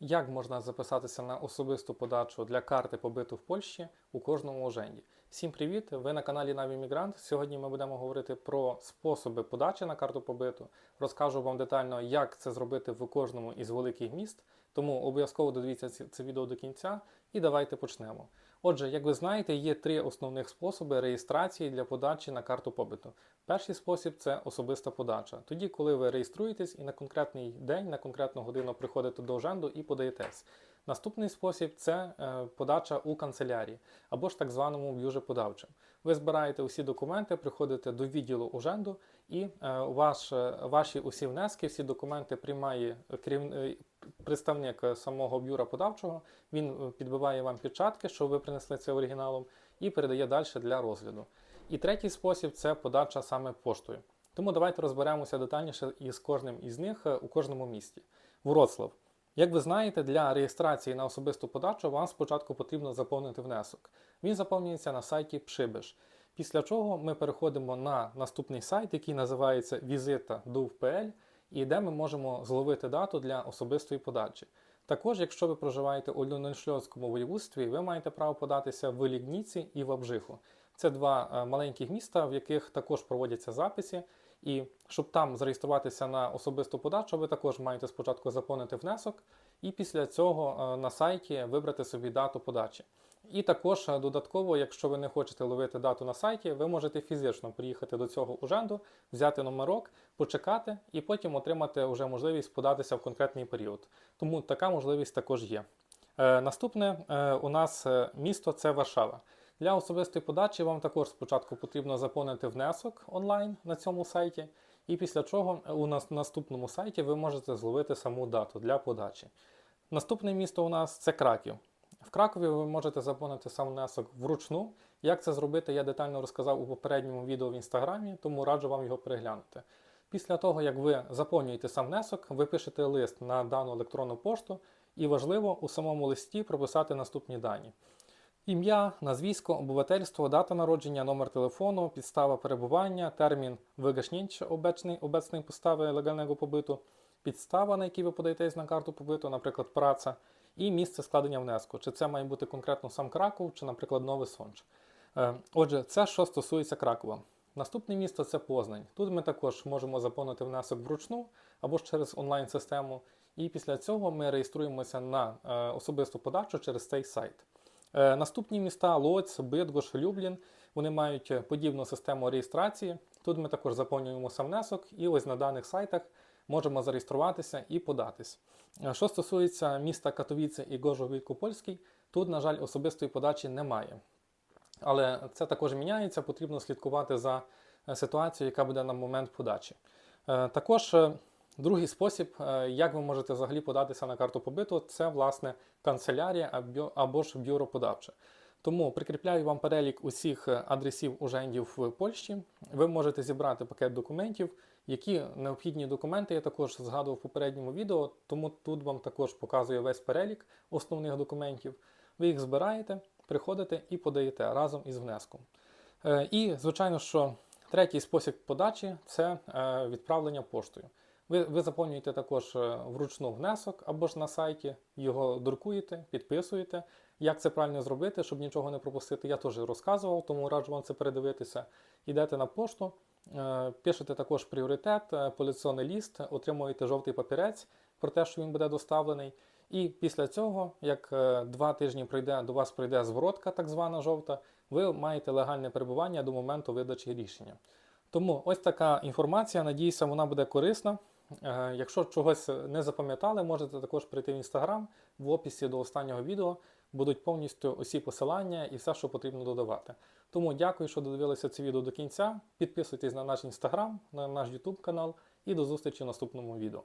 Як можна записатися на особисту подачу для карти побиту в Польщі у кожному оженді? Всім привіт! Ви на каналі Наві Мігрант. Сьогодні ми будемо говорити про способи подачі на карту побиту. Розкажу вам детально, як це зробити в кожному із великих міст. Тому обов'язково додивіться це відео до кінця і давайте почнемо. Отже, як ви знаєте, є три основних способи реєстрації для подачі на карту побиту. Перший спосіб це особиста подача. Тоді, коли ви реєструєтесь і на конкретний день, на конкретну годину приходите до оженду і подаєтесь. Наступний спосіб це е, подача у канцелярії або ж так званому б'юже подавчим. Ви збираєте усі документи, приходите до відділу оженду, і е, ваш, е, ваші усі внески, всі документи приймає керів... представник е, самого бюра подавчого. Він е, підбиває вам печатки, що ви принесли це оригіналом, і передає далі для розгляду. І третій спосіб це подача саме поштою. Тому давайте розберемося детальніше із кожним із них е, у кожному місті. Вроцлав. Як ви знаєте, для реєстрації на особисту подачу вам спочатку потрібно заповнити внесок. Він заповнюється на сайті Пшибиш. Після чого ми переходимо на наступний сайт, який називається Visita.duv.pl, і де ми можемо зловити дату для особистої подачі. Також, якщо ви проживаєте у Люненшльотському воєводстві, ви маєте право податися в Лігніці і в Абжиху. Це два е, маленьких міста, в яких також проводяться записи. І щоб там зареєструватися на особисту подачу, ви також маєте спочатку заповнити внесок, і після цього е, на сайті вибрати собі дату подачі. І також е, додатково, якщо ви не хочете ловити дату на сайті, ви можете фізично приїхати до цього уженду, взяти номерок, почекати і потім отримати вже можливість податися в конкретний період. Тому така можливість також є. Наступне у нас місто це Варшава. Для особистої подачі вам також спочатку потрібно заповнити внесок онлайн на цьому сайті, і після чого у нас наступному сайті ви можете зловити саму дату для подачі. Наступне місто у нас це Краків. В Кракові ви можете заповнити сам внесок вручну. Як це зробити, я детально розказав у попередньому відео в інстаграмі, тому раджу вам його переглянути. Після того, як ви заповнюєте сам внесок, ви пишете лист на дану електронну пошту, і важливо у самому листі прописати наступні дані. Ім'я, назвісько, обивательство, дата народження, номер телефону, підстава перебування, термін вигашнінча обecnej, obecnej підстави легального побиту, підстава, на якій ви подаєтесь на карту побиту, наприклад, праця, і місце складення внеску. Чи це має бути конкретно сам Краков, чи, наприклад, Новий Сонч. Е, Отже, це що стосується Кракова. Наступне місто це Познань. Тут ми також можемо заповнити внесок вручну або ж через онлайн-систему. І після цього ми реєструємося на е, особисту подачу через цей сайт. Е, Наступні міста Лоць, Бидгош, Люблін. Вони мають е, подібну систему реєстрації. Тут ми також заповнюємо сам внесок, і ось на даних сайтах можемо зареєструватися і податись. Е, Що стосується міста Катовіце і Гожовілько-Польський, тут, на жаль, особистої подачі немає. Але це також міняється, потрібно слідкувати за ситуацією, яка буде на момент подачі. Також другий спосіб, е, як ви можете взагалі податися на карту побиту, це власне канцелярія або- ж бюро подавче. Тому прикріпляю вам перелік усіх е, адресів ужендів в Польщі. Ви можете зібрати пакет документів, які необхідні документи я також згадував в попередньому відео, тому тут вам також показую весь перелік основних документів. Ви їх збираєте, приходите і подаєте разом із внеском. Е, І, звичайно, що третій спосіб подачі це відправлення поштою. Ви, ви заповнюєте також е, вручну внесок або ж на сайті, його друкуєте, підписуєте. Як це правильно зробити, щоб нічого не пропустити, я теж розказував, тому раджу вам це передивитися. Йдете на пошту, е, пишете також пріоритет, е, поліційний ліст, отримуєте жовтий папірець про те, що він буде доставлений. І після цього, як е, два тижні пройде, до вас прийде зворотка, так звана жовта, ви маєте легальне перебування до моменту видачі рішення. Тому ось така інформація. Надіюся, вона буде корисна. Е, Якщо чогось не запам'ятали, можете також прийти в інстаграм в описі до останнього відео. Будуть повністю усі посилання і все, що потрібно додавати. Тому дякую, що додивилися це відео до кінця. Підписуйтесь на наш інстаграм, на наш YouTube канал і до зустрічі в наступному відео.